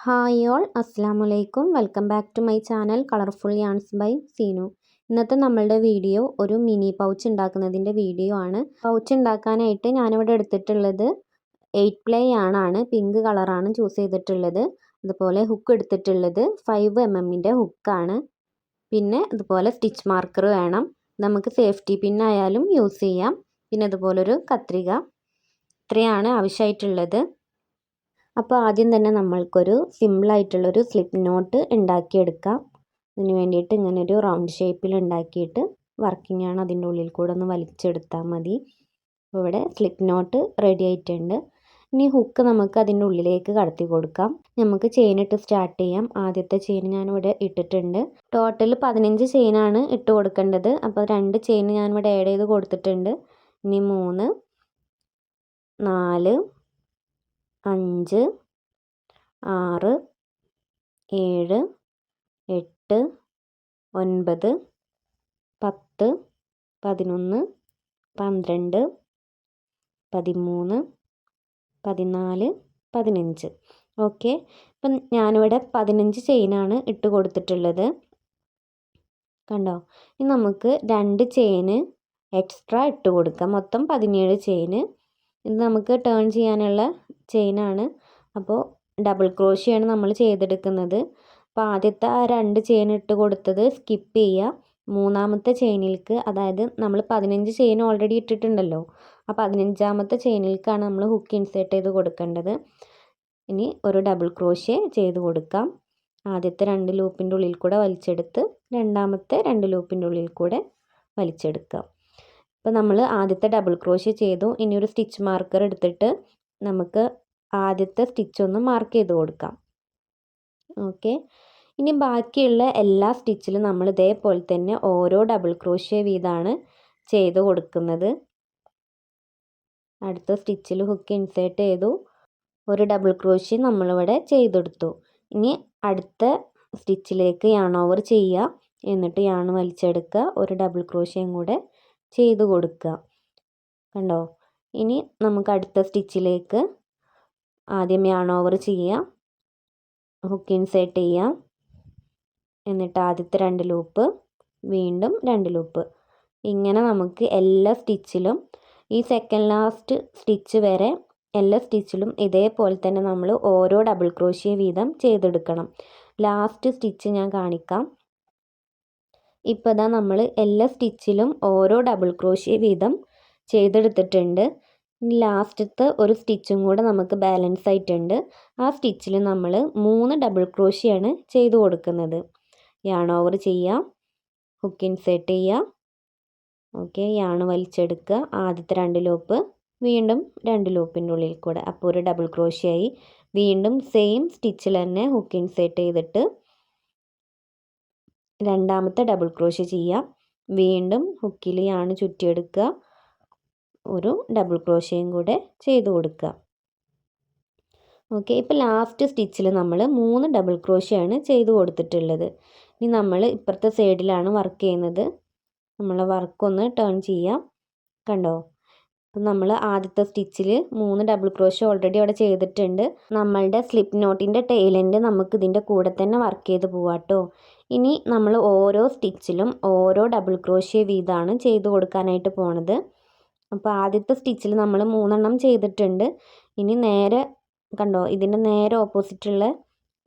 Hi all അസ്സാം വലൈക്കും welcome back to my channel colourful yarns by Seenu. ഇന്നത്തെ നമ്മളുടെ വീഡിയോ ഒരു മിനി പൗച്ച് ഉണ്ടാക്കുന്നതിന്റെ വീഡിയോ ആണ്. പൗച്ച് ഉണ്ടാക്കാനായിട്ട് ഞാനിവിടെ എടുത്തിട്ടുള്ളത് എയ്റ്റ് പ്ലേ ആണാണ്. പിങ്ക് കളറാണ് ചൂസ് ചെയ്തിട്ടുള്ളത്. അതുപോലെ ഹുക്ക് എടുത്തിട്ടുള്ളത് ഫൈവ് എം എമ്മിന്റെ ഹുക്കാണ്. പിന്നെ അതുപോലെ സ്റ്റിച്ച് മാർക്കർ വേണം. നമുക്ക് സേഫ്റ്റി പിന്നായാലും യൂസ് ചെയ്യാം. പിന്നെ അതുപോലൊരു കത്രിക ഇത്രയാണ് ആവശ്യമായിട്ടുള്ളത്. അപ്പോൾ ആദ്യം തന്നെ നമ്മൾക്കൊരു സിമ്പിളായിട്ടുള്ളൊരു സ്ലിപ്പ് നോട്ട് ഉണ്ടാക്കിയെടുക്കാം. അതിന് വേണ്ടിയിട്ട് ഇങ്ങനെ ഒരു റൗണ്ട് ഷേപ്പിൽ ഉണ്ടാക്കിയിട്ട് വർക്കിംഗ് ആണ് അതിന്റെ ഉള്ളിൽ കൂടെ ഒന്ന് വലിച്ചെടുത്താൽ മതി. അപ്പോൾ ഇവിടെ സ്ലിപ്പ് നോട്ട് റെഡി ആയിട്ടുണ്ട്. ഇനി ഹുക്ക് നമുക്ക് അതിന്റെ ഉള്ളിലേക്ക് കടത്തി കൊടുക്കാം. നമുക്ക് ചെയിൻ ഇട്ട് സ്റ്റാർട്ട് ചെയ്യാം. ആദ്യത്തെ ചെയിൻ ഞാനിവിടെ ഇട്ടിട്ടുണ്ട്. ടോട്ടൽ പതിനഞ്ച് ചെയിനാണ് ഇട്ട് കൊടുക്കേണ്ടത്. അപ്പോൾ രണ്ട് ചെയിൻ ഞാനിവിടെ ആഡ് ചെയ്ത് കൊടുത്തിട്ടുണ്ട്. ഇനി മൂന്ന് നാല് അഞ്ച് ആറ് ഏഴ് എട്ട് ഒൻപത് പത്ത് പതിനൊന്ന് പന്ത്രണ്ട് പതിമൂന്ന് പതിനാല് പതിനഞ്ച്. ഓക്കെ. ഇപ്പം ഞാനിവിടെ പതിനഞ്ച് ചെയിനാണ് ഇട്ട് കൊടുത്തിട്ടുള്ളത്. കണ്ടോ? ഇനി നമുക്ക് രണ്ട് ചെയിന് എക്സ്ട്രാ ഇട്ട് കൊടുക്കാം. മൊത്തം പതിനേഴ് ചെയിന്. ഇത് നമുക്ക് ടേൺ ചെയ്യാനുള്ള ചെയിനാണ്. അപ്പോൾ ഡബിൾ ക്രോഷിയാണ് നമ്മൾ ചെയ്തെടുക്കുന്നത്. അപ്പോൾ ആദ്യത്തെ ആ രണ്ട് ചെയിൻ ഇട്ട് കൊടുത്തത് സ്കിപ്പ് ചെയ്യുക. മൂന്നാമത്തെ ചെയിനിലേക്ക് അതായത് നമ്മൾ പതിനഞ്ച് ചെയിൻ ഓൾറെഡി ഇട്ടിട്ടുണ്ടല്ലോ. ആ പതിനഞ്ചാമത്തെ ചെയിനിലേക്കാണ് നമ്മൾ ഹുക്ക് ഇൻസേർട്ട് ചെയ്ത് കൊടുക്കേണ്ടത്. ഇനി ഒരു ഡബിൾ ക്രോഷ്യ ചെയ്ത് കൊടുക്കാം. ആദ്യത്തെ രണ്ട് ലൂപ്പിന്റെ ഉള്ളിൽ കൂടെ വലിച്ചെടുത്ത് രണ്ടാമത്തെ രണ്ട് ലൂപ്പിന്റെ ഉള്ളിൽ കൂടെ വലിച്ചെടുക്കാം അപ്പോൾ നമ്മൾ ആദ്യത്തെ ഡബിൾ ക്രോഷ്യ ചെയ്തു. ഇനി ഒരു സ്റ്റിച്ച് മാർക്കർ എടുത്തിട്ട് നമുക്ക് ആദ്യത്തെ സ്റ്റിച്ച് ഒന്ന് മാർക്ക് ചെയ്ത് കൊടുക്കാം. ഓക്കെ ഇനി ബാക്കിയുള്ള എല്ലാ സ്റ്റിച്ചിലും നമ്മൾ ഇതേപോലെ തന്നെ ഓരോ ഡബിൾ ക്രോഷ്യ വീതമാണ് ചെയ്ത് കൊടുക്കുന്നത്. അടുത്ത സ്റ്റിച്ചിൽ ഹുക്ക് ഇൻസേർട്ട് ചെയ്തു. ഒരു ഡബിൾ ക്രോഷ്യ നമ്മളിവിടെ ചെയ്തെടുത്തു ഇനി അടുത്ത സ്റ്റിച്ചിലേക്ക് യാൺ ഓവർ ചെയ്യുക. എന്നിട്ട് യാൺ വലിച്ചെടുക്കുക. ഒരു ഡബിൾ ക്രോഷ്യയും കൂടെ ചെയ്ത് കൊടുക്കുക. കണ്ടോ? ഇനി നമുക്ക് അടുത്ത സ്റ്റിച്ചിലേക്ക് ആദ്യം യാൺ ഓവർ ചെയ്യാം. ഹുക്ക് ഇൻസേർട്ട് ചെയ്യാം. എന്നിട്ട് ആദ്യത്തെ രണ്ട് ലൂപ്പ് വീണ്ടും രണ്ട് ലൂപ്പ് ഇങ്ങനെ നമുക്ക് എല്ലാ സ്റ്റിച്ചിലും ഈ സെക്കൻഡ് ലാസ്റ്റ് സ്റ്റിച്ച് വരെ എല്ലാ സ്റ്റിച്ചിലും ഇതേപോലെ തന്നെ നമ്മൾ ഓരോ ഡബിൾ ക്രോഷ്യ വീതം ചെയ്തെടുക്കണം. ലാസ്റ്റ് സ്റ്റിച്ച് ഞാൻ കാണിക്കാം. ഇപ്പോൾ ഇതാ നമ്മൾ എല്ലാ സ്റ്റിച്ചിലും ഓരോ ഡബിൾ ക്രോഷ്യ വീതം ചെയ്തെടുത്തിട്ടുണ്ട്. ലാസ്റ്റത്തെ ഒരു സ്റ്റിച്ചും കൂടെ നമുക്ക് ബാലൻസ് ആയിട്ടുണ്ട്. ആ സ്റ്റിച്ചിൽ നമ്മൾ മൂന്ന് ഡബിൾ ക്രോഷിയാണ് ചെയ്ത് കൊടുക്കുന്നത്. യാൺ ഓവർ ചെയ്യാം ഹുക്ക് ഇൻസേർട്ട് ചെയ്യാം ഓക്കെ യാൺ വലിച്ചെടുക്കുക. ആദ്യത്തെ രണ്ട് ലോപ്പ് വീണ്ടും രണ്ട് ലൂപ്പിന്റെ ഉള്ളിൽ കൂടെ. അപ്പോൾ ഒരു ഡബിൾ ക്രോഷിയായി വീണ്ടും സെയിം സ്റ്റിച്ചിൽ തന്നെ ഹുക്ക് ഇൻസേർട്ട് ചെയ്തിട്ട് രണ്ടാമത്തെ ഡബിൾ ക്രോഷ്യ ചെയ്യാം വീണ്ടും ഹുക്കിൽ യാണ് ചുറ്റിയെടുക്കുക. ഒരു ഡബിൾ ക്രോഷ്യയും കൂടെ ചെയ്ത് കൊടുക്കുക. ഓക്കെ ഇപ്പോൾ ലാസ്റ്റ് സ്റ്റിച്ചിൽ നമ്മൾ മൂന്ന് ഡബിൾ ക്രോഷ്യയാണ് ചെയ്ത് കൊടുത്തിട്ടുള്ളത്. ഇനി നമ്മൾ ഇപ്പുറത്തെ സൈഡിലാണ് വർക്ക് ചെയ്യുന്നത്. നമ്മൾ വർക്കൊന്ന് ടേൺ ചെയ്യാം. കണ്ടോ? അപ്പം നമ്മൾ ആദ്യത്തെ സ്റ്റിച്ചിൽ മൂന്ന് ഡബിൾ ക്രോഷ്യ ഓൾറെഡി അവിടെ ചെയ്തിട്ടുണ്ട്. നമ്മളുടെ സ്ലിപ്പ് നോട്ടിന്റെ ടൈലൻഡ് നമുക്ക് ഇതിന്റെ കൂടെ തന്നെ വർക്ക് ചെയ്ത് പോവാട്ടോ ഇനി നമ്മൾ ഓരോ സ്റ്റിച്ചിലും ഓരോ ഡബിൾ ക്രോഷ്യ വീതമാണ് ചെയ്ത് കൊടുക്കാനായിട്ട് പോണത്. അപ്പോൾ ആദ്യത്തെ സ്റ്റിച്ചിൽ നമ്മൾ മൂന്നെണ്ണം ചെയ്തിട്ടുണ്ട്. ഇനി നേരെ കണ്ടോ ഇതിന്റെ നേരെ ഓപ്പോസിറ്റുള്ള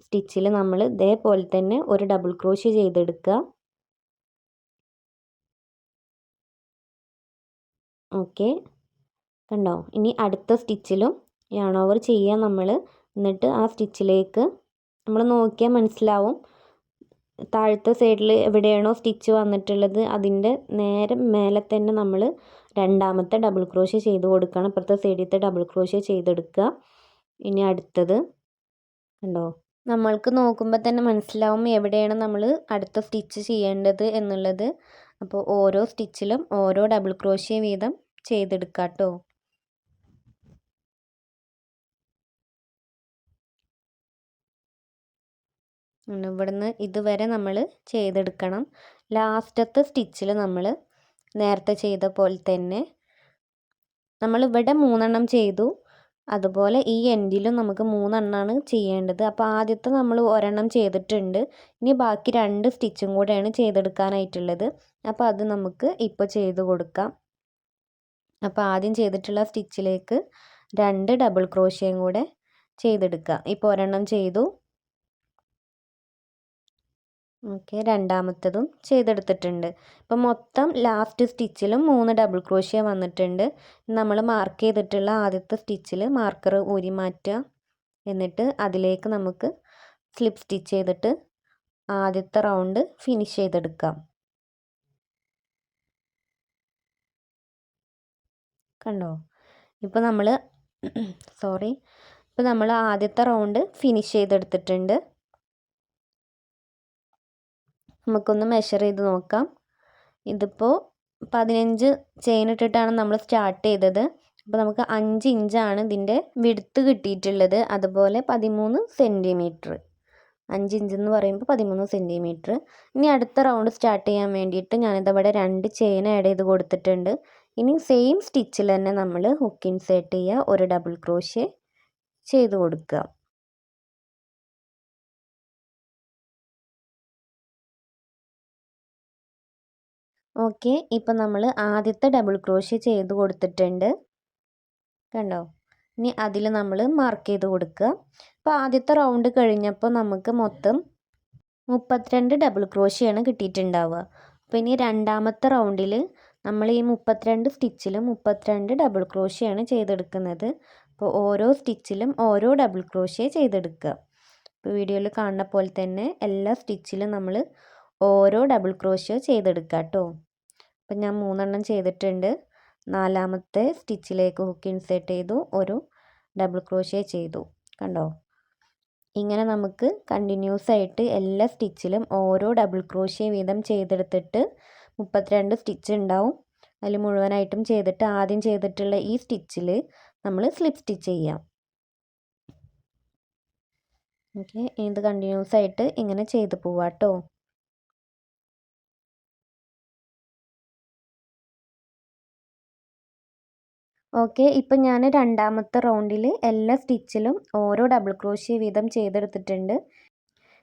സ്റ്റിച്ചിൽ നമ്മൾ ഇതേപോലെ തന്നെ ഒരു ഡബിൾ ക്രോഷ്യ ചെയ്തെടുക്കുക ഓക്കെ കണ്ടോ ഇനി അടുത്ത സ്റ്റിച്ചിലും യാൺ ഓവർ ചെയ്യുക നമ്മൾ എന്നിട്ട് ആ സ്റ്റിച്ചിലേക്ക് നമ്മൾ നോക്കിയാൽ മനസ്സിലാവും. താഴത്തെ സൈഡിൽ എവിടെയാണോ സ്റ്റിച്ച് വന്നിട്ടുള്ളത് അതിന്റെ നേരെ മേലെ തന്നെ നമ്മൾ രണ്ടാമത്തെ ഡബിൾ ക്രോഷ്യ ചെയ്ത് കൊടുക്കണം. ഇപ്പുറത്തെ സൈഡിലത്തെ ഡബിൾ ക്രോഷ്യ ചെയ്തെടുക്കുക ഇനി അടുത്തത് കണ്ടോ? നമ്മൾക്ക് നോക്കുമ്പോൾ തന്നെ മനസ്സിലാവും എവിടെയാണ് നമ്മൾ അടുത്ത സ്റ്റിച്ച് ചെയ്യേണ്ടത് എന്നുള്ളത്. അപ്പോൾ ഓരോ സ്റ്റിച്ചിലും ഓരോ ഡബിൾ ക്രോഷ്യ വീതം ചെയ്തെടുക്കാം കേട്ടോ ഇവിടുന്ന് ഇതുവരെ നമ്മൾ ചെയ്തെടുക്കണം. ലാസ്റ്റത്തെ സ്റ്റിച്ചിൽ നമ്മൾ നേരത്തെ ചെയ്ത പോലെ തന്നെ. നമ്മൾ ഇവിടെ മൂന്നെണ്ണം ചെയ്തു. അതുപോലെ ഈ എൻഡിലും നമുക്ക് മൂന്നെണ്ണമാണ് ചെയ്യേണ്ടത്. അപ്പോൾ ആദ്യത്തെ നമ്മൾ ഒരെണ്ണം ചെയ്തിട്ടുണ്ട്. ഇനി ബാക്കി രണ്ട് സ്റ്റിച്ചും കൂടെയാണ് ചെയ്തെടുക്കാനായിട്ടുള്ളത്. അപ്പോൾ അത് നമുക്ക് ഇപ്പോൾ ചെയ്ത് കൊടുക്കാം. അപ്പോൾ ആദ്യം ചെയ്തിട്ടുള്ള സ്റ്റിച്ചിലേക്ക് രണ്ട് ഡബിൾ ക്രോഷ്യയും കൂടെ ചെയ്തെടുക്കുക ഇപ്പോൾ ഒരെണ്ണം ചെയ്തു. ഓക്കെ രണ്ടാമത്തതും ചെയ്തെടുത്തിട്ടുണ്ട്. ഇപ്പം മൊത്തം ലാസ്റ്റ് സ്റ്റിച്ചിലും മൂന്ന് ഡബിൾ ക്രോഷ്യ വന്നിട്ടുണ്ട്. നമ്മൾ മാർക്ക് ചെയ്തിട്ടുള്ള ആദ്യത്തെ സ്റ്റിച്ചിൽ മാർക്കർ ഊരി മാറ്റുക. എന്നിട്ട് അതിലേക്ക് നമുക്ക് സ്ലിപ്പ് സ്റ്റിച്ച് ചെയ്തിട്ട് ആദ്യത്തെ റൗണ്ട് ഫിനിഷ് ചെയ്തെടുക്കാം. കണ്ടോ? ഇപ്പോൾ നമ്മൾ സോറി ഇപ്പോൾ നമ്മൾ ആദ്യത്തെ റൗണ്ട് ഫിനിഷ് ചെയ്തെടുത്തിട്ടുണ്ട്. നമുക്കൊന്ന് മെഷർ ചെയ്ത് നോക്കാം. ഇതിപ്പോൾ പതിനഞ്ച് ചെയിൻ ഇട്ടിട്ടാണ് നമ്മൾ സ്റ്റാർട്ട് ചെയ്തത്. അപ്പോൾ നമുക്ക് അഞ്ച് ഇഞ്ചാണ് ഇതിന്റെ വിടുത്ത് കിട്ടിയിട്ടുള്ളത്. അതുപോലെ പതിമൂന്ന് സെന്റിമീറ്റർ അഞ്ച് ഇഞ്ച് എന്ന് പറയുമ്പോൾ പതിമൂന്ന് സെന്റിമീറ്റർ ഇനി അടുത്ത റൗണ്ട് സ്റ്റാർട്ട് ചെയ്യാൻ വേണ്ടിയിട്ട് ഞാനിതവിടെ രണ്ട് ചെയിൻ ആഡ് ചെയ്ത് കൊടുത്തിട്ടുണ്ട്. ഇനി സെയിം സ്റ്റിച്ചിൽ തന്നെ നമ്മൾ ഹുക്ക് ഇൻസേർട്ട് ചെയ്യുക. ഒരു ഡബിൾ ക്രോഷ്യ ചെയ്ത് കൊടുക്കുക. ഓക്കെ. ഇപ്പം നമ്മൾ ആദ്യത്തെ ഡബിൾ ക്രോഷ്യ ചെയ്ത് കൊടുത്തിട്ടുണ്ട്. കണ്ടോ? ഇനി അതിൽ നമ്മൾ മാർക്ക് ചെയ്ത് കൊടുക്കുക. അപ്പോൾ ആദ്യത്തെ റൗണ്ട് കഴിഞ്ഞപ്പോൾ നമുക്ക് മൊത്തം മുപ്പത്തിരണ്ട് ഡബിൾ ക്രോഷ്യാണ് കിട്ടിയിട്ടുണ്ടാവുക. അപ്പോൾ ഇനി രണ്ടാമത്തെ റൗണ്ടിൽ നമ്മൾ ഈ മുപ്പത്തിരണ്ട് സ്റ്റിച്ചിലും മുപ്പത്തിരണ്ട് ഡബിൾ ക്രോഷ്യാണ് ചെയ്തെടുക്കുന്നത്. അപ്പോൾ ഓരോ സ്റ്റിച്ചിലും ഓരോ ഡബിൾ ക്രോഷ്യ ചെയ്തെടുക്കുക. ഇപ്പോൾ വീഡിയോയിൽ കാണുന്ന പോലെ തന്നെ എല്ലാ സ്റ്റിച്ചിലും നമ്മൾ ഓരോ ഡബിൾ ക്രോഷ്യോ ചെയ്തെടുക്കുക കേട്ടോ അപ്പം ഞാൻ മൂന്നെണ്ണം ചെയ്തിട്ടുണ്ട്. നാലാമത്തെ സ്റ്റിച്ചിലേക്ക് ഹുക്ക് ഇൻസേർട്ട് ചെയ്തു. ഒരു ഡബിൾ ക്രോഷ്യോ ചെയ്തു. കണ്ടോ? ഇങ്ങനെ നമുക്ക് കണ്ടിന്യൂസ് ആയിട്ട് എല്ലാ സ്റ്റിച്ചിലും ഓരോ ഡബിൾ ക്രോഷ്യോ വീതം ചെയ്തെടുത്തിട്ട് മുപ്പത്തിരണ്ട് സ്റ്റിച്ച് ഉണ്ടാവും. അതിൽ മുഴുവനായിട്ടും ചെയ്തിട്ട് ആദ്യം ചെയ്തിട്ടുള്ള ഈ സ്റ്റിച്ചിൽ നമ്മൾ സ്ലിപ്പ് സ്റ്റിച്ച് ചെയ്യാം. ഓക്കെ ഇത് കണ്ടിന്യൂസ് ആയിട്ട് ഇങ്ങനെ ചെയ്ത് പോവാട്ടോ ഓക്കെ ഇപ്പം ഞാൻ രണ്ടാമത്തെ റൗണ്ടിൽ എല്ലാ സ്റ്റിച്ചിലും ഓരോ ഡബിൾ ക്രോഷ്യ വീതം ചെയ്തെടുത്തിട്ടുണ്ട്.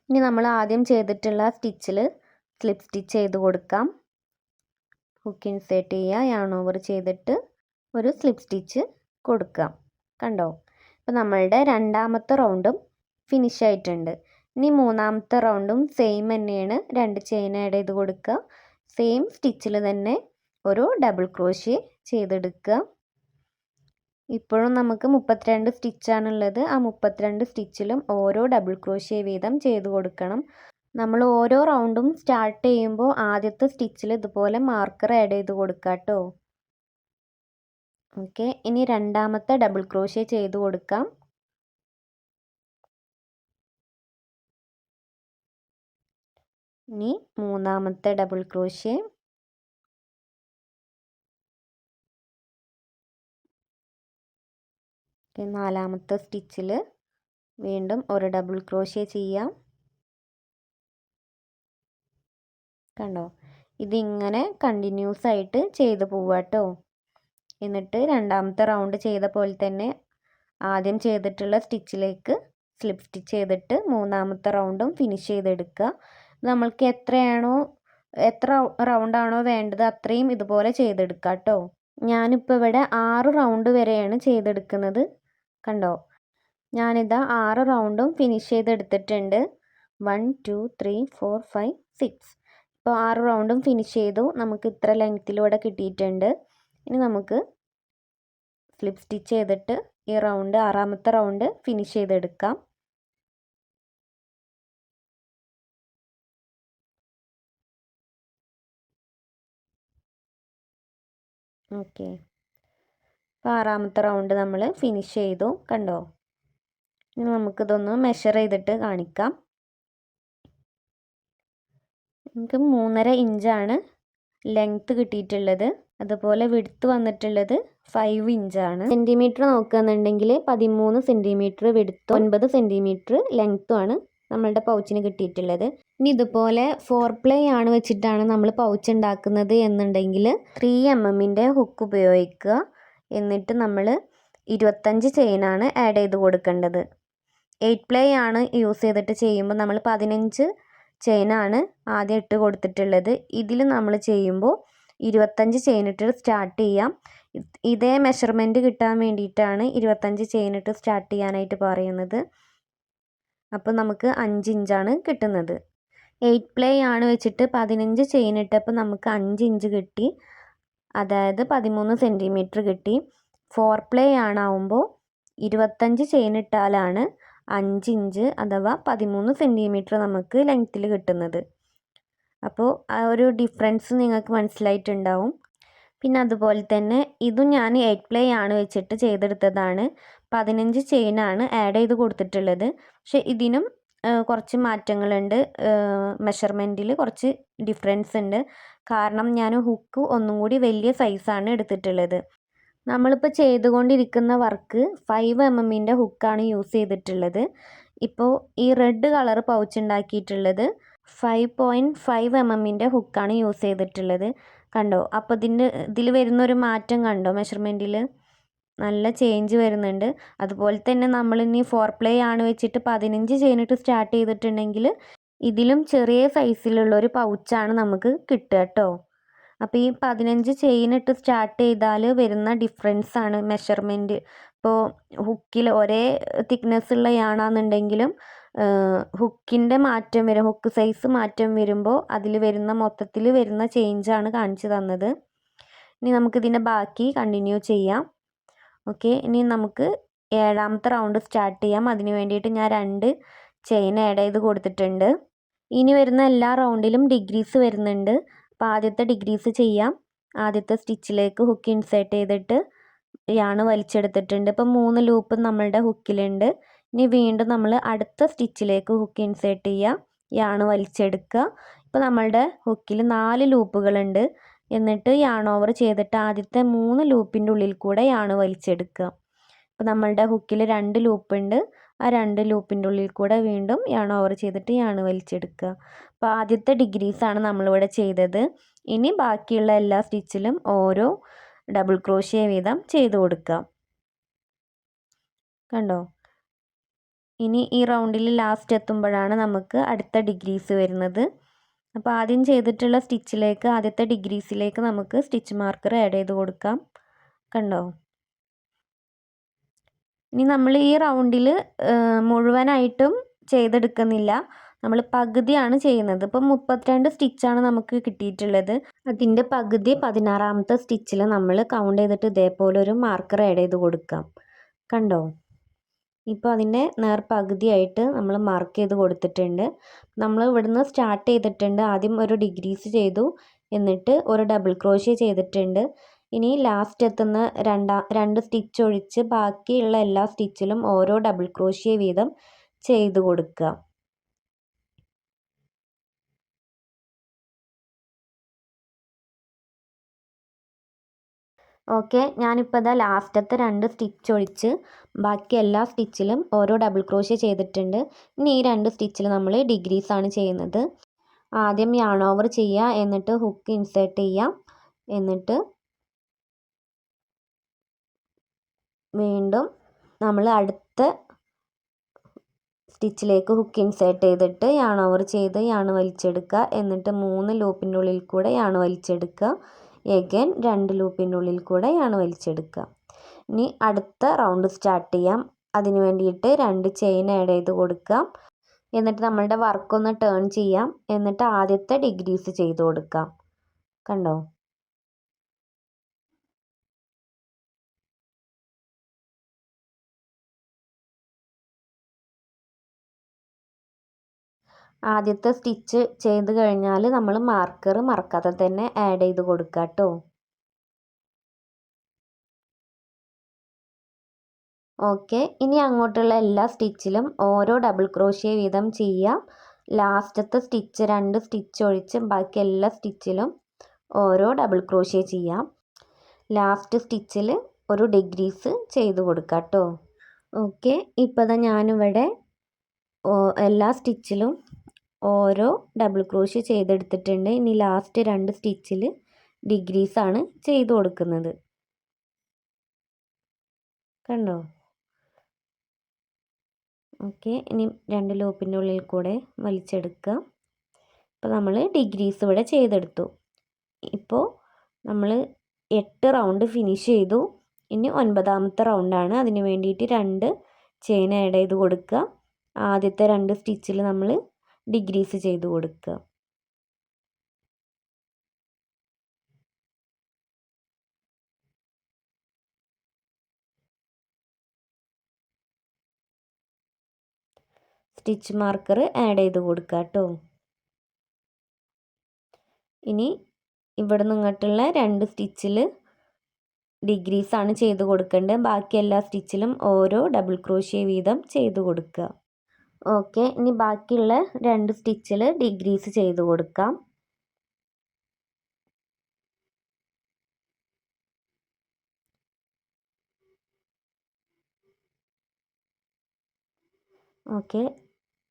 ഇനി നമ്മൾ ആദ്യം ചെയ്തിട്ടുള്ള സ്റ്റിച്ചിൽ സ്ലിപ്പ് സ്റ്റിച്ച് ചെയ്ത് കൊടുക്കാം. ഹുക്ക് ഇൻസേർട്ട് ചെയ്യുക യാൺ ഓവർ ചെയ്തിട്ട് ഒരു സ്ലിപ്പ് സ്റ്റിച്ച് കൊടുക്കാം കണ്ടോ? ഇപ്പം നമ്മളുടെ രണ്ടാമത്തെ റൗണ്ടും ഫിനിഷ് ആയിട്ടുണ്ട്. ഇനി മൂന്നാമത്തെ റൗണ്ടും സെയിം തന്നെയാണ്. രണ്ട് ചെയിൻ ആഡ് ചെയ്ത് കൊടുക്കുക. സെയിം സ്റ്റിച്ചിൽ തന്നെ ഒരു ഡബിൾ ക്രോഷ്യ ചെയ്തെടുക്കുക. ഇപ്പോഴും നമുക്ക് മുപ്പത്തിരണ്ട് സ്റ്റിച്ചാണുള്ളത്. ആ മുപ്പത്തിരണ്ട് സ്റ്റിച്ചിലും ഓരോ ഡബിൾ ക്രോഷ്യ വീതം ചെയ്ത് കൊടുക്കണം. നമ്മൾ ഓരോ റൗണ്ടും സ്റ്റാർട്ട് ചെയ്യുമ്പോൾ ആദ്യത്തെ സ്റ്റിച്ചിൽ ഇതുപോലെ മാർക്കർ ആഡ് ചെയ്ത് കൊടുക്കുക കേട്ടോ. ഓക്കെ. ഇനി രണ്ടാമത്തെ ഡബിൾ ക്രോഷ്യ ചെയ്ത് കൊടുക്കാം. ഇനി മൂന്നാമത്തെ ഡബിൾ ക്രോഷ്യ നാലാമത്തെ സ്റ്റിച്ചിൽ വീണ്ടും ഒരു ഡബിൾ ക്രോഷ്യ ചെയ്യാം. കണ്ടോ? ഇതിങ്ങനെ കണ്ടിന്യൂസ് ആയിട്ട് ചെയ്ത് പോവാട്ടോ. എന്നിട്ട് രണ്ടാമത്തെ റൗണ്ട് ചെയ്ത പോലെ തന്നെ ആദ്യം ചെയ്തിട്ടുള്ള സ്റ്റിച്ചിലേക്ക് സ്ലിപ്പ് സ്റ്റിച്ച് ചെയ്തിട്ട് മൂന്നാമത്തെ റൗണ്ടും ഫിനിഷ് ചെയ്തെടുക്കുക. നമ്മൾക്ക് എത്രയാണോ എത്ര റൗണ്ടാണോ വേണ്ടത് അത്രയും ഇതുപോലെ ചെയ്തെടുക്കാം കേട്ടോ ഞാനിപ്പോൾ ഇവിടെ ആറ് റൗണ്ട് വരെയാണ് ചെയ്തെടുക്കുന്നത്. കണ്ടോ? ഞാനിതാ ആറ് റൗണ്ടും ഫിനിഷ് ചെയ്തെടുത്തിട്ടുണ്ട്. One two three four five six ഇപ്പോൾ ആറ് റൗണ്ടും ഫിനിഷ് ചെയ്തു. നമുക്ക് ഇത്ര ലെങ്ത്തിലൂടെ കിട്ടിയിട്ടുണ്ട്. ഇനി നമുക്ക് സ്ലിപ്പ് സ്റ്റിച്ച് ചെയ്തിട്ട് ഈ റൗണ്ട് ആറാമത്തെ റൗണ്ട് ഫിനിഷ് ചെയ്തെടുക്കാം. ഓക്കെ അപ്പോൾ ആറാമത്തെ റൗണ്ട് നമ്മൾ ഫിനിഷ് ചെയ്തു. കണ്ടോ? ഇനി നമുക്കിതൊന്ന് മെഷർ ചെയ്തിട്ട് കാണിക്കാം. നമുക്ക് മൂന്നര ഇഞ്ചാണ് ലെങ്ത്ത് കിട്ടിയിട്ടുള്ളത്. അതുപോലെ വിടുത്ത് വന്നിട്ടുള്ളത് ഫൈവ് ഇഞ്ചാണ് സെന്റിമീറ്റർ നോക്കുകയെന്നുണ്ടെങ്കിൽ പതിമൂന്ന് സെന്റിമീറ്റർ വിടുത്ത് ഒൻപത് സെന്റിമീറ്റർ ലെങ്ത്തുമാണ് നമ്മളുടെ പൗച്ചിന് കിട്ടിയിട്ടുള്ളത്. ഇനി ഇതുപോലെ ഫോർ പ്ലേ ആണ് വെച്ചിട്ടാണ് നമ്മൾ പൗച്ച് ഉണ്ടാക്കുന്നത് എന്നുണ്ടെങ്കിൽ ത്രീ എം എമ്മിന്റെ ഹുക്ക് ഉപയോഗിക്കുക. എന്നിട്ട് നമ്മൾ ഇരുപത്തഞ്ച് ചെയിനാണ് ആഡ് ചെയ്ത് കൊടുക്കേണ്ടത്. എയ്റ്റ് പ്ലേ ആണ് യൂസ് ചെയ്തിട്ട് ചെയ്യുമ്പോൾ നമ്മൾ പതിനഞ്ച് ചെയിനാണ് ആദ്യം ഇട്ട് കൊടുത്തിട്ടുള്ളത്. ഇതിൽ നമ്മൾ ചെയ്യുമ്പോൾ ഇരുപത്തഞ്ച് ചെയിൻ ഇട്ട് സ്റ്റാർട്ട് ചെയ്യാം. ഇതേ മെഷർമെന്റ് കിട്ടാൻ വേണ്ടിയിട്ടാണ് ഇരുപത്തഞ്ച് ചെയിൻ ഇട്ട് സ്റ്റാർട്ട് ചെയ്യാനായിട്ട് പറയുന്നത്. അപ്പോൾ നമുക്ക് അഞ്ച് ഇഞ്ചാണ് കിട്ടുന്നത്. എയ്റ്റ് പ്ലേ ആണ് വെച്ചിട്ട് പതിനഞ്ച് ചെയിൻ ഇട്ടപ്പോൾ നമുക്ക് അഞ്ച് ഇഞ്ച് കിട്ടി. അതായത് പതിമൂന്ന് സെന്റിമീറ്റർ കിട്ടി. ഫോർ പ്ലേ ആണാവുമ്പോൾ ഇരുപത്തഞ്ച് ചെയിൻ ഇട്ടാലാണ് അഞ്ച് ഇഞ്ച് അഥവാ പതിമൂന്ന് സെന്റിമീറ്റർ നമുക്ക് ലെങ്ത്തിൽ കിട്ടുന്നത്. അപ്പോൾ ആ ഒരു ഡിഫറൻസ് നിങ്ങൾക്ക് മനസ്സിലായിട്ടുണ്ടാവും. പിന്നെ അതുപോലെ തന്നെ ഇതും ഞാൻ എയ്റ്റ് പ്ലേ ആണ് വെച്ചിട്ട് ചെയ്തെടുത്തതാണ്. പതിനഞ്ച് ചെയിനാണ് ആഡ് ചെയ്ത് കൊടുത്തിട്ടുള്ളത്. പക്ഷെ ഇതിനും കുറച്ച് മാറ്റങ്ങളുണ്ട്. മെഷർമെന്റിൽ കുറച്ച് ഡിഫറൻസ് ഉണ്ട്. കാരണം ഞാൻ ഹുക്ക് ഒന്നും കൂടി വലിയ സൈസാണ് എടുത്തിട്ടുള്ളത്. നമ്മളിപ്പോൾ ചെയ്തുകൊണ്ടിരിക്കുന്ന വർക്ക് ഫൈവ് എം എമ്മിന്റെ ഹുക്കാണ് യൂസ് ചെയ്തിട്ടുള്ളത്. ഇപ്പോൾ ഈ റെഡ് കളർ പൗച്ച് ഉണ്ടാക്കിയിട്ടുള്ളത് ഫൈവ് പോയിന്റ് ഫൈവ് എം എമ്മിന്റെ ഹുക്കാണ് യൂസ് ചെയ്തിട്ടുള്ളത്. കണ്ടോ? അപ്പോൾ ഇതിന്റെ ഇതിൽ വരുന്നൊരു മാറ്റം കണ്ടോ മെഷർമെന്റിൽ നല്ല ചേഞ്ച് വരുന്നുണ്ട്. അതുപോലെ തന്നെ നമ്മളിനി ഫോർ പ്ലേ ആണ് വെച്ചിട്ട് പതിനഞ്ച് ചെയിനിട്ട് സ്റ്റാർട്ട് ചെയ്തിട്ടുണ്ടെങ്കിൽ ഇതിലും ചെറിയ സൈസിലുള്ള ഒരു പൗച്ചാണ് നമുക്ക് കിട്ടുക കേട്ടോ അപ്പോൾ ഈ പതിനഞ്ച് ചെയിനിട്ട് സ്റ്റാർട്ട് ചെയ്താൽ വരുന്ന ഡിഫറൻസ് ആണ് മെഷർമെന്റ് ഇപ്പോൾ ഹുക്കിൽ ഒരേ തിക്നെസ് ഉള്ള യാണാന്നുണ്ടെങ്കിലും ഹുക്കിന്റെ മാറ്റം വരും ഹുക്ക് സൈസ് മാറ്റം വരുമ്പോൾ അതിൽ വരുന്ന മൊത്തത്തിൽ വരുന്ന ചേഞ്ചാണ് കാണിച്ചു തന്നത്. ഇനി നമുക്കിതിന്റെ ബാക്കി കണ്ടിന്യൂ ചെയ്യാം. ഓക്കെ ഇനി നമുക്ക് ഏഴാമത്തെ റൗണ്ട് സ്റ്റാർട്ട് ചെയ്യാം. അതിന് വേണ്ടിയിട്ട് ഞാൻ രണ്ട് ചെയിൻ ആഡ് ചെയ്ത് കൊടുത്തിട്ടുണ്ട്. ഇനി വരുന്ന എല്ലാ റൗണ്ടിലും ഡിഗ്രീസ് വരുന്നുണ്ട്. അപ്പോൾ ആദ്യത്തെ ഡിഗ്രീസ് ചെയ്യാം. ആദ്യത്തെ സ്റ്റിച്ചിലേക്ക് ഹുക്ക് ഇൻസേർട്ട് ചെയ്തിട്ട് യാണ് വലിച്ചെടുത്തിട്ടുണ്ട്. ഇപ്പം മൂന്ന് ലൂപ്പ് നമ്മളുടെ ഹുക്കിലുണ്ട് ഇനി വീണ്ടും നമ്മൾ അടുത്ത സ്റ്റിച്ചിലേക്ക് ഹുക്ക് ഇൻസേർട്ട് ചെയ്യാം. യാണ് വലിച്ചെടുക്കുക. ഇപ്പോൾ നമ്മളുടെ ഹുക്കിൽ നാല് ലൂപ്പുകളുണ്ട് എന്നിട്ട് യാൺ ഓവർ ചെയ്തിട്ട് ആദ്യത്തെ മൂന്ന് ലൂപ്പിന്റെ ഉള്ളിൽ കൂടെ യാണ് വലിച്ചെടുക്കുക. അപ്പോൾ നമ്മളുടെ ഹുക്കിൽ രണ്ട് ലൂപ്പുണ്ട് ആ രണ്ട് ലൂപ്പിന്റെ ഉള്ളിൽ കൂടെ വീണ്ടും യാൺ ഓവർ ചെയ്തിട്ട് യാൺ വലിച്ചെടുക്കുക. അപ്പോൾ ആദ്യത്തെ ഡിഗ്രീസാണ് നമ്മളിവിടെ ചെയ്തത്. ഇനി ബാക്കിയുള്ള എല്ലാ സ്റ്റിച്ചിലും ഓരോ ഡബിൾ ക്രോഷ്യ വീതം ചെയ്ത് കൊടുക്കുക. കണ്ടോ? ഇനി ഈ റൗണ്ടിൽ ലാസ്റ്റ് എത്തുമ്പോഴാണ് നമുക്ക് അടുത്ത ഡിഗ്രീസ് വരുന്നത്. അപ്പോൾ ആദ്യം ചെയ്തിട്ടുള്ള സ്റ്റിച്ചിലേക്ക് ആദ്യത്തെ ഡിഗ്രീസിലേക്ക് നമുക്ക് സ്റ്റിച്ച് മാർക്കർ ആഡ് ചെയ്ത് കൊടുക്കാം. കണ്ടോ? ഇനി നമ്മൾ ഈ റൗണ്ടിൽ മുഴുവനായിട്ടും ചെയ്തെടുക്കുന്നില്ല. നമ്മൾ പകുതിയാണ് ചെയ്യുന്നത്. ഇപ്പം മുപ്പത്തിരണ്ട് സ്റ്റിച്ചാണ് നമുക്ക് കിട്ടിയിട്ടുള്ളത്. അതിന്റെ പകുതി പതിനാറാമത്തെ സ്റ്റിച്ചിൽ നമ്മൾ കൗണ്ട് ചെയ്തിട്ട് ഇതേപോലെ ഒരു മാർക്കർ ആഡ് ചെയ്ത് കൊടുക്കാം. കണ്ടോ? ഇപ്പോൾ അതിന്റെ നേർ പകുതിയായിട്ട് നമ്മൾ മാർക്ക് ചെയ്ത് കൊടുത്തിട്ടുണ്ട്. നമ്മൾ ഇവിടുന്ന് സ്റ്റാർട്ട് ചെയ്തിട്ടുണ്ട്. ആദ്യം ഒരു ഡിഗ്രീസ് ചെയ്തു. എന്നിട്ട് ഒരു ഡബിൾ ക്രോഷ്യ ചെയ്തിട്ടുണ്ട്. ഇനി ലാസ്റ്റ് എത്തുന്ന രണ്ടാം രണ്ട് സ്റ്റിച്ച് ഒഴിച്ച് ബാക്കിയുള്ള എല്ലാ സ്റ്റിച്ചിലും ഓരോ ഡബിൾ ക്രോഷ്യ വീതം ചെയ്ത് കൊടുക്കുക ഓക്കെ ഞാനിപ്പോൾ ഇതാ ലാസ്റ്റത്തെ രണ്ട് സ്റ്റിച്ച് ഒഴിച്ച് ബാക്കി എല്ലാ സ്റ്റിച്ചിലും ഓരോ ഡബിൾ ക്രോഷ്യ ചെയ്തിട്ടുണ്ട്. ഇനി ഈ രണ്ട് സ്റ്റിച്ചിൽ നമ്മൾ ഡിഗ്രീസ് ആണ് ചെയ്യുന്നത്. ആദ്യം യാൺ ഓവർ ചെയ്യുക എന്നിട്ട് ഹുക്ക് ഇൻസേർട്ട് ചെയ്യുക എന്നിട്ട് വീണ്ടും നമ്മൾ അടുത്ത സ്റ്റിച്ചിലേക്ക് ഹുക്ക് ഇൻസേർട്ട് ചെയ്തിട്ട് യാൺ ഓവർ ചെയ്ത് യാൺ വലിച്ചെടുക്കുക. എന്നിട്ട് മൂന്ന് ലൂപ്പിന്റെ ഉള്ളിൽ കൂടെ യാൺ വലിച്ചെടുക്കുക. എഗെൻ രണ്ട് ലൂപ്പിന്റെ ഉള്ളിൽ യാൺ വലിച്ചെടുക്കുക. ഇനി അടുത്ത റൗണ്ട് സ്റ്റാർട്ട് ചെയ്യാം. അതിന് വേണ്ടിയിട്ട് രണ്ട് ചെയിൻ ആഡ് ചെയ്ത് കൊടുക്കാം എന്നിട്ട് നമ്മളുടെ വർക്കൊന്ന് ടേൺ ചെയ്യാം. എന്നിട്ട് ആദ്യത്തെ ഡിഗ്രീസ് ചെയ്ത് കൊടുക്കാം കണ്ടോ? ആദ്യത്തെ സ്റ്റിച്ച് ചെയ്ത് കഴിഞ്ഞാൽ നമ്മൾ മാർക്കർ മറക്കാതെ തന്നെ ആഡ് ചെയ്ത് കൊടുക്കുക കേട്ടോ ഓക്കെ ഇനി അങ്ങോട്ടുള്ള എല്ലാ സ്റ്റിച്ചിലും ഓരോ ഡബിൾ ക്രോഷ്യ വീതം ചെയ്യാം. ലാസ്റ്റത്തെ സ്റ്റിച്ച് രണ്ട് സ്റ്റിച്ച് ഒഴിച്ച് ബാക്കി എല്ലാ സ്റ്റിച്ചിലും ഓരോ ഡബിൾ ക്രോഷ്യ ചെയ്യാം. ലാസ്റ്റ് സ്റ്റിച്ചിൽ ഒരു ഡിഗ്രീസ് ചെയ്ത് കൊടുക്കാം കേട്ടോ ഓക്കെ ഇപ്പോൾ ഞാനിവിടെ എല്ലാ സ്റ്റിച്ചിലും ഓരോ ഡബിൾ ക്രോഷ്യ ചെയ്തെടുത്തിട്ടുണ്ട്. ഇനി ലാസ്റ്റ് രണ്ട് സ്റ്റിച്ചിൽ ഡിഗ്രീസാണ് ചെയ്ത് കൊടുക്കുന്നത്. കണ്ടോ? ഓക്കെ ഇനി രണ്ട് ലോപ്പിന്റെ ഉള്ളിൽ കൂടെ വലിച്ചെടുക്കുക. ഇപ്പോൾ നമ്മൾ ഡിഗ്രീസ് ഇവിടെ ചെയ്തെടുത്തു. ഇപ്പോൾ നമ്മൾ എട്ട് റൗണ്ട് ഫിനിഷ് ചെയ്തു. ഇനി ഒൻപതാമത്തെ റൗണ്ടാണ് അതിന് വേണ്ടിയിട്ട് രണ്ട് ചെയിൻ ആഡ് ചെയ്ത് കൊടുക്കുക. ആദ്യത്തെ രണ്ട് സ്റ്റിച്ചിൽ നമ്മൾ ഡിഗ്രീസ് ചെയ്ത് കൊടുക്കുക. സ്റ്റിച്ച് മാർക്കർ ആഡ് ചെയ്ത് കൊടുക്കുക കേട്ടോ ഇനി ഇവിടെ നിങ്ങോട്ടുള്ള രണ്ട് സ്റ്റിച്ചിൽ ഡിഗ്രീസാണ് ചെയ്ത് കൊടുക്കേണ്ടത്. ബാക്കി എല്ലാ സ്റ്റിച്ചിലും ഓരോ ഡബിൾ ക്രോഷ്യ വീതം ചെയ്ത് കൊടുക്കുക. ഓക്കെ ഇനി ബാക്കിയുള്ള രണ്ട് സ്റ്റിച്ചിൽ ഡിഗ്രീസ് ചെയ്ത് കൊടുക്കാം. ഓക്കെ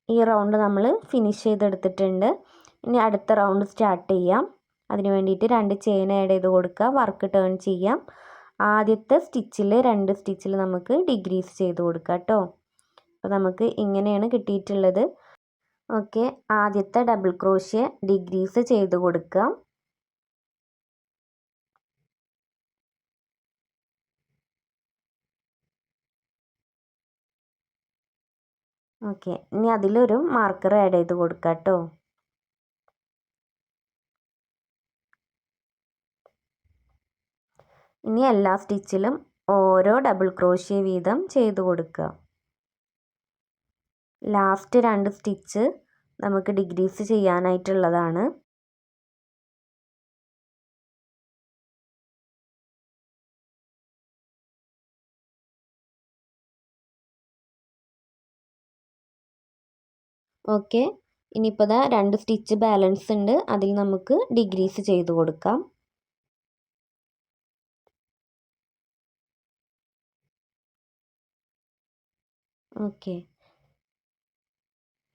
ഈ റൗണ്ട് നമ്മൾ ഫിനിഷ് ചെയ്തെടുത്തിട്ടുണ്ട്. ഇനി അടുത്ത റൗണ്ട് സ്റ്റാർട്ട് ചെയ്യാം. അതിന് വേണ്ടിയിട്ട് രണ്ട് ചെയിൻ ആഡ് ചെയ്ത് കൊടുക്കുക വർക്ക് ടേൺ ചെയ്യാം. ആദ്യത്തെ സ്റ്റിച്ചിൽ രണ്ട് സ്റ്റിച്ചിൽ നമുക്ക് ഡിഗ്രീസ് ചെയ്ത് കൊടുക്കാം കേട്ടോ. അപ്പോൾ നമുക്ക് ഇങ്ങനെയാണ് കിട്ടിയിട്ടുള്ളത്. ഓക്കെ ആദ്യത്തെ ഡബിൾ ക്രോഷ്യ ഡിഗ്രീസ് ചെയ്ത് കൊടുക്കുക. ഓക്കെ ഇനി അതിലൊരു മാർക്കർ ആഡ് ചെയ്ത് കൊടുക്കാം കേട്ടോ. ഇനി എല്ലാ സ്റ്റിച്ചിലും ഓരോ ഡബിൾ ക്രോഷ്യ വീതം ചെയ്ത് കൊടുക്കുക. ലാസ്റ്റ് രണ്ട് സ്റ്റിച്ച് നമുക്ക് ഡിഗ്രീസ് ചെയ്യാനായിട്ടുള്ളതാണ്. ഓക്കെ. ഇനിയിപ്പോൾ ദാ രണ്ട് സ്റ്റിച്ച് ബാലൻസ് ഉണ്ട്. അതിൽ നമുക്ക് ഡിഗ്രീസ് ചെയ്ത് കൊടുക്കാം. ഓക്കെ.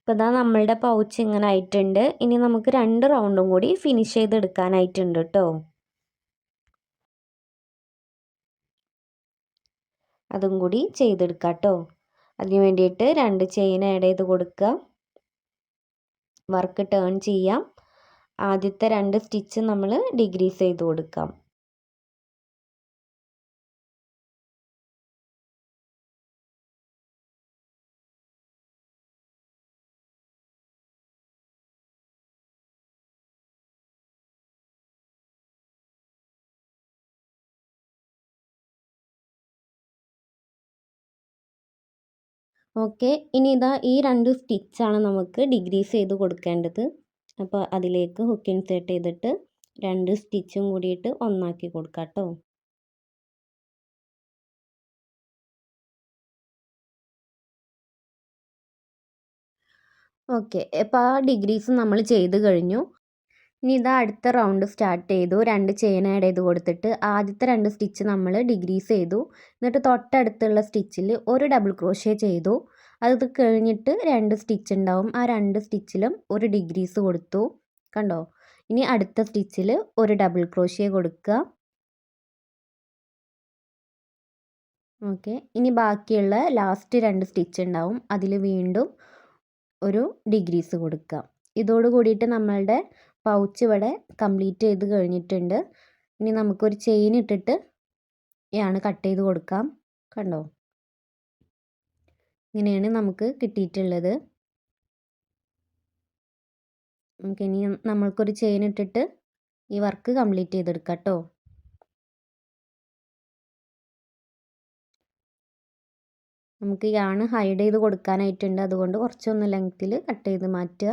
ഇപ്പോൾ ഇതാ നമ്മളുടെ പൗച്ച് ഇങ്ങനെ ആയിട്ടുണ്ട്. ഇനി നമുക്ക് രണ്ട് റൗണ്ടും കൂടി ഫിനിഷ് ചെയ്തെടുക്കാനായിട്ടുണ്ട് കേട്ടോ അതും കൂടി ചെയ്തെടുക്കാം കേട്ടോ അതിന് വേണ്ടിയിട്ട് രണ്ട് ചെയിൻ ആഡ് ചെയ്ത് കൊടുക്കുക. വർക്ക് ടേൺ ചെയ്യാം. ആദ്യത്തെ രണ്ട് സ്റ്റിച്ച് നമ്മൾ ഡിഗ്രീസ് ചെയ്ത് കൊടുക്കാം. ഓക്കെ. ഇനി ഇതാ ഈ രണ്ട് സ്റ്റിച്ചാണ് നമുക്ക് ഡിഗ്രീസ് ചെയ്ത് കൊടുക്കേണ്ടത്. അപ്പോൾ അതിലേക്ക് ഹുക്ക് ഇൻസേർട്ട് ചെയ്തിട്ട് രണ്ട് സ്റ്റിച്ചും കൂടിയിട്ട് ഒന്നാക്കി കൊടുക്കാം കേട്ടോ ഓക്കെ. അപ്പോൾ ആ ഡിഗ്രീസ് നമ്മൾ ചെയ്ത് കഴിഞ്ഞു. ഇനി ഇതാ അടുത്ത റൗണ്ട് സ്റ്റാർട്ട് ചെയ്തു. രണ്ട് ചെയിൻ ആഡ് ചെയ്ത് കൊടുത്തിട്ട് ആദ്യത്തെ രണ്ട് സ്റ്റിച്ച് നമ്മൾ ഡിഗ്രീസ് ചെയ്തു. എന്നിട്ട് തൊട്ടടുത്തുള്ള സ്റ്റിച്ചിൽ ഒരു ഡബിൾ ക്രോഷ്യ ചെയ്തു. അത് കഴിഞ്ഞിട്ട് രണ്ട് സ്റ്റിച്ച് ഉണ്ടാവും. ആ രണ്ട് സ്റ്റിച്ചിലും ഒരു ഡിഗ്രീസ് കൊടുത്തു. കണ്ടോ? ഇനി അടുത്ത സ്റ്റിച്ചിൽ ഒരു ഡബിൾ ക്രോഷ്യ കൊടുക്കുക ഓക്കെ ഇനി ബാക്കിയുള്ള ലാസ്റ്റ് രണ്ട് സ്റ്റിച്ച് ഉണ്ടാവും. അതിൽ വീണ്ടും ഒരു ഡിഗ്രീസ് കൊടുക്കുക ഇതോട് കൂടിയിട്ട് നമ്മളുടെ പൗച്ച് ഇവിടെ കംപ്ലീറ്റ് ചെയ്ത് കഴിഞ്ഞിട്ടുണ്ട്. ഇനി നമുക്കൊരു ചെയിൻ ഇട്ടിട്ട് ഇയാണ് കട്ട് ചെയ്ത് കൊടുക്കാം. കണ്ടോ? ഇങ്ങനെയാണ് നമുക്ക് കിട്ടിയിട്ടുള്ളത്. നമുക്ക് നമുക്കിനി നമ്മൾക്കൊരു ചെയിൻ ഇട്ടിട്ട് ഈ വർക്ക് കംപ്ലീറ്റ് ചെയ്തെടുക്കാം കേട്ടോ. നമുക്ക് യാണ് ഹൈഡ് ചെയ്ത് കൊടുക്കാനായിട്ടുണ്ട്. അതുകൊണ്ട് കുറച്ചൊന്ന് ലെങ്ത്തിൽ കട്ട് ചെയ്ത് മാറ്റുക.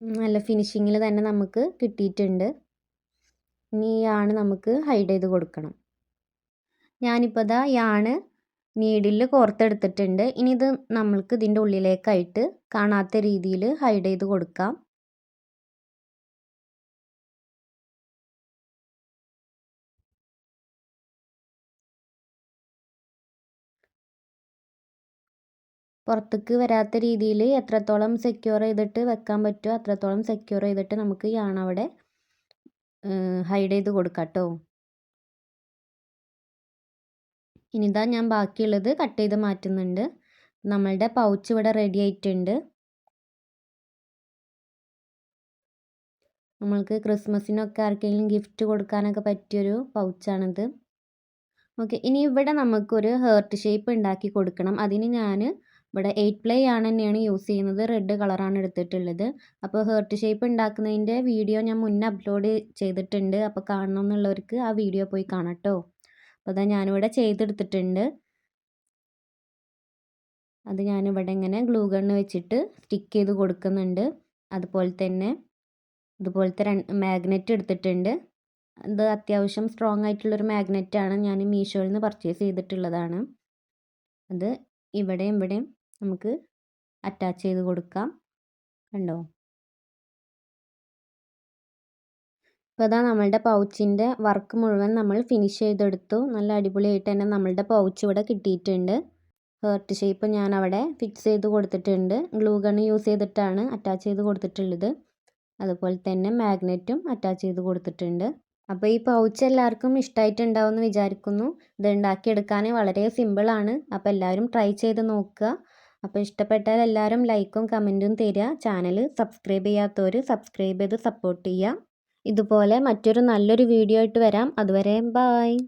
നല്ല ഫിനിഷിങ്ങിൽ തന്നെ നമുക്ക് കിട്ടിയിട്ടുണ്ട്. ഇനി യാണ് നമുക്ക് ഹൈഡ് ചെയ്ത് കൊടുക്കണം. ഞാനിപ്പോൾ ഇതാ ആണ് നീഡിൽ കോർത്തെടുത്തിട്ടുണ്ട്. ഇനി ഇത് നമ്മൾക്ക് ഇതിന്റെ ഉള്ളിലേക്കായിട്ട് കാണാത്ത രീതിയിൽ ഹൈഡ് ചെയ്ത് കൊടുക്കാം. പുറത്തേക്ക് വരാത്ത രീതിയിൽ എത്രത്തോളം സെക്യൂർ ചെയ്തിട്ട് വെക്കാൻ പറ്റുമോ അത്രത്തോളം സെക്യൂർ ചെയ്തിട്ട് നമുക്ക് യാൺ അവിടെ ഹൈഡ് ചെയ്ത് കൊടുക്കാം കേട്ടോ ഇനിതാ ഞാൻ ബാക്കിയുള്ളത് കട്ട് ചെയ്ത് മാറ്റുന്നുണ്ട്. നമ്മളുടെ പൗച്ച് ഇവിടെ റെഡി ആയിട്ടുണ്ട്. നമ്മൾക്ക് ക്രിസ്മസിനൊക്കെ ആർക്കെങ്കിലും ഗിഫ്റ്റ് കൊടുക്കാനൊക്കെ പറ്റിയൊരു പൗച്ചാണിത് ഓക്കെ ഇനി ഇവിടെ നമുക്കൊരു ഹേർട്ട് ഷേപ്പ് ഉണ്ടാക്കി കൊടുക്കണം. അതിന് ഞാൻ ഇവിടെ എയ്റ്റ് പ്ലേ ആണ് തന്നെയാണ് യൂസ് ചെയ്യുന്നത്. റെഡ് കളറാണ് എടുത്തിട്ടുള്ളത്. അപ്പോൾ ഹേർട്ട് ഷേപ്പ് ഉണ്ടാക്കുന്നതിന്റെ വീഡിയോ ഞാൻ മുന്നേ അപ്ലോഡ് ചെയ്തിട്ടുണ്ട്. അപ്പോൾ കാണണമെന്നുള്ളവർക്ക് ആ വീഡിയോ പോയി കാണാം കേട്ടോ അപ്പോൾ അതാ ഞാനിവിടെ ചെയ്തെടുത്തിട്ടുണ്ട്. അത് ഞാനിവിടെ ഇങ്ങനെ ഗ്ലൂ ഗണ്ണ് വെച്ചിട്ട് സ്റ്റിക്ക് ചെയ്ത് കൊടുക്കുന്നുണ്ട്. അതുപോലെ തന്നെ ഇതുപോലത്തെ മാഗ്നറ്റ് എടുത്തിട്ടുണ്ട്. ഇത് അത്യാവശ്യം സ്ട്രോങ് ആയിട്ടുള്ളൊരു മാഗ്നറ്റാണ് ഞാൻ മീഷോയിൽ നിന്ന് പർച്ചേസ് ചെയ്തിട്ടുള്ളതാണ്. അത് ഇവിടെയും ഇവിടെയും നമുക്ക് അറ്റാച്ച് ചെയ്ത് കൊടുക്കാം. കണ്ടോ? അപ്പോൾ അതാ നമ്മളുടെ പൗച്ചിന്റെ വർക്ക് മുഴുവൻ നമ്മൾ ഫിനിഷ് ചെയ്തെടുത്തു. നല്ല അടിപൊളിയായിട്ട് തന്നെ നമ്മളുടെ പൗച്ച് ഇവിടെ കിട്ടിയിട്ടുണ്ട്. ഹേർട്ട് ഷേപ്പ് ഞാൻ അവിടെ ഫിക്സ് ചെയ്ത് കൊടുത്തിട്ടുണ്ട്. ഗ്ലൂ ഗൺ യൂസ് ചെയ്തിട്ടാണ് അറ്റാച്ച് ചെയ്ത് കൊടുത്തിട്ടുള്ളത്. അതുപോലെ തന്നെ മാഗ്നറ്റും അറ്റാച്ച് ചെയ്ത് കൊടുത്തിട്ടുണ്ട്. അപ്പോൾ ഈ പൗച്ച് എല്ലാവർക്കും ഇഷ്ടമായിട്ടുണ്ടാവും എന്ന് വിചാരിക്കുന്നു. ഇത് ഉണ്ടാക്കിയെടുക്കാൻ വളരെ സിമ്പിളാണ് അപ്പോൾ എല്ലാവരും ട്രൈ ചെയ്ത് നോക്കുക. അപ്പോൾ ഇഷ്ടപ്പെട്ടാൽ എല്ലാവരും ലൈക്കും കമന്റും തരിക. ചാനൽ സബ്സ്ക്രൈബ് ചെയ്യാത്തവർ സബ്സ്ക്രൈബ് ചെയ്ത് സപ്പോർട്ട് ചെയ്യുക. ഇതുപോലെ മറ്റൊരു നല്ലൊരു വീഡിയോ ആയിട്ട് വരാം. അതുവരെ ബായ്